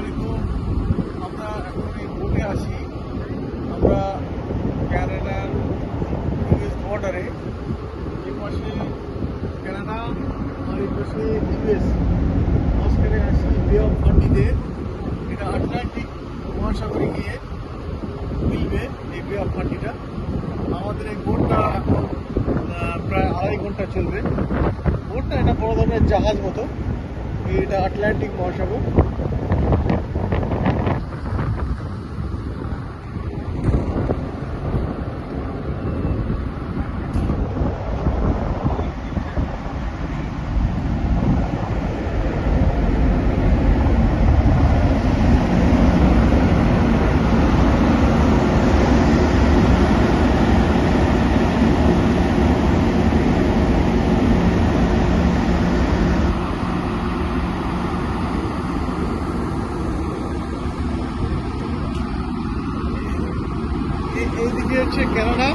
সম্মানিত, আমরা এখন এই বোটে আসি, আমরা ক্যানাডার ইউএস বর্ডারে, এই মাসে ক্যানাডা, আর এই পাশে ইউএস। মাঝখানে আসি বে অফ ফার্নিতে এটা আটলান্টিক মহাসাগরে গিয়ে মিলবে এই বে অফ ফার্নিটা আমাদের এই বোটটা এখন প্রায় আড়াই ঘণ্টা চলবে। বোটটা এটা বড় ধরনের জাহাজ মতো। এটা আটলান্টিক মহাসাগর। এইদিকে হচ্ছে কানাডা